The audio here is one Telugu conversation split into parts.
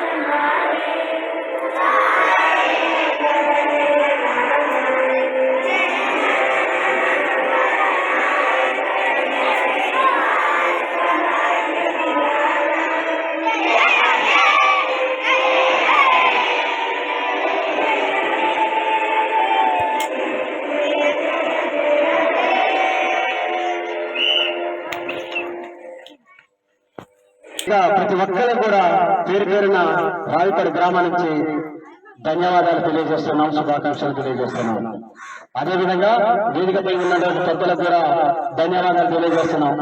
Thank you. ప్రతి ఒక్కరు కూడా పేరు పేరున రావిపడి గ్రామం నుంచి ధన్యవాదాలు తెలియజేస్తున్నాం శుభాకాంక్షలు తెలియజేస్తున్నాం. అదేవిధంగా వేదికపై ఉన్నటువంటి పెద్దలకు కూడా ధన్యవాదాలు తెలియజేస్తున్నాం.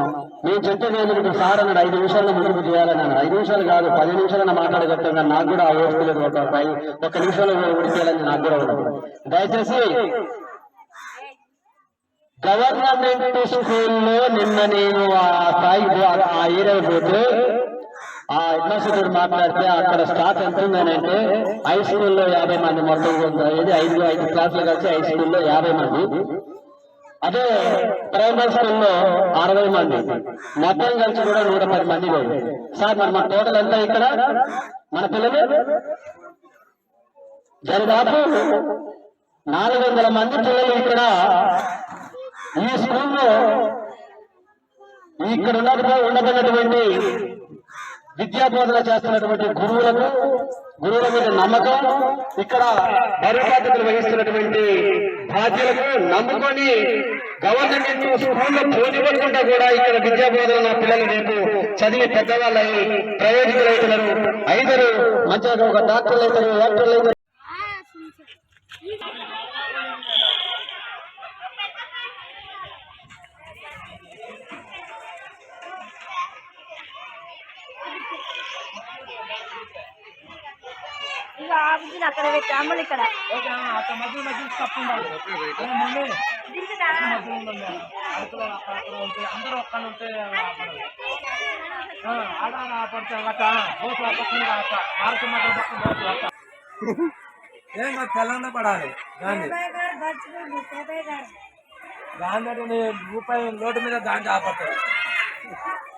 నేను చెప్పేది ఏంటంటే సార్ అన్నాడు ఐదు నిమిషాల్లో ముందుకు చేయాలని అన్నాడు. ఐదు నిమిషాలు కాదు పది నిమిషాలన్న మాట్లాడగలుగుతాం నాకు కూడా ఆ వ్యవస్థ లేదు. ఒక పై- నిమిషంలో ఉడికేయాలని నాకు కూడా ఉండదు. దయచేసి గవర్నమెంట్ స్కూల్లో నిన్న నేను ఆ స్థాయి ఆ ఏరియా పోతే ఆ అడ్మినిస్ట్రేటర్ మాట్లాడితే అక్కడ స్టాఫ్ ఎంత ఉందనంటే హై స్కూల్లో యాభై మంది మొత్తం ఇది ఐదు ఐదు క్లాసులు కలిసి హై స్కూల్లో యాభై మంది. అదే ప్రైమరీ స్కూల్లో అరవై మంది. మొత్తం కలిసి కూడా నూట పది మంది లేదు సార్ మరి మన టోటల్ ఎంత ఇక్కడ? మన పిల్లలు? దరిదాపు నాలుగు వందల మంది పిల్లలు ఇక్కడ. ఈ స్కూల్లో ఇక్కడ ఉన్నట్టుగా ఉండబడినటువంటి విద్యా బోధన చేస్తున్నటువంటి గురువులకు గురువుల మీద నమ్మకం ఇక్కడ బరుబాధ్యతలు వహిస్తున్నటువంటి బాధ్యులకు నమ్ముకొని గవర్నమెంట్ స్కూల్లో పోటీపడుకుంటా కూడా ఇక్కడ విద్యా బోధన నా పిల్లలు రేపు చదివి పెద్దవాళ్ళై ప్రయోజకులు అవుతున్నారు ఐదరు మంచిగా ఒక డాక్టర్లు అవుతారు డాక్టర్లు అవుతారు అరకులో అక్కడ అక్కడ ఉంటే అందరూ ఒక్కడ ఉంటే ఆపడదు ఆ, ఆడ ఆడ ఆపడితే అక్క బోసు ఆపకుండా అక్క భారత మాత్రం పక్కన బోసు అక్క ఏం కాదు తెలంగాణ పడాలి గాంధీ గాంధీ అంటే నీ రూపాయి లోటు మీద గాంధీ ఆపడతాడు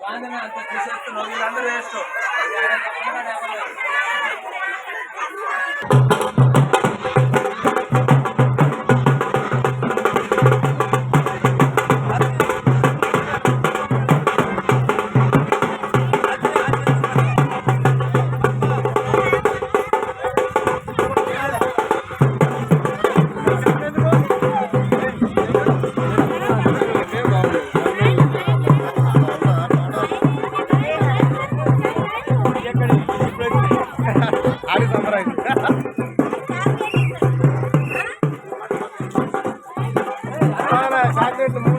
గాంధీని అంత తీసేస్తున్నావు వీళ్ళందరూ వేస్తావు you 来了三个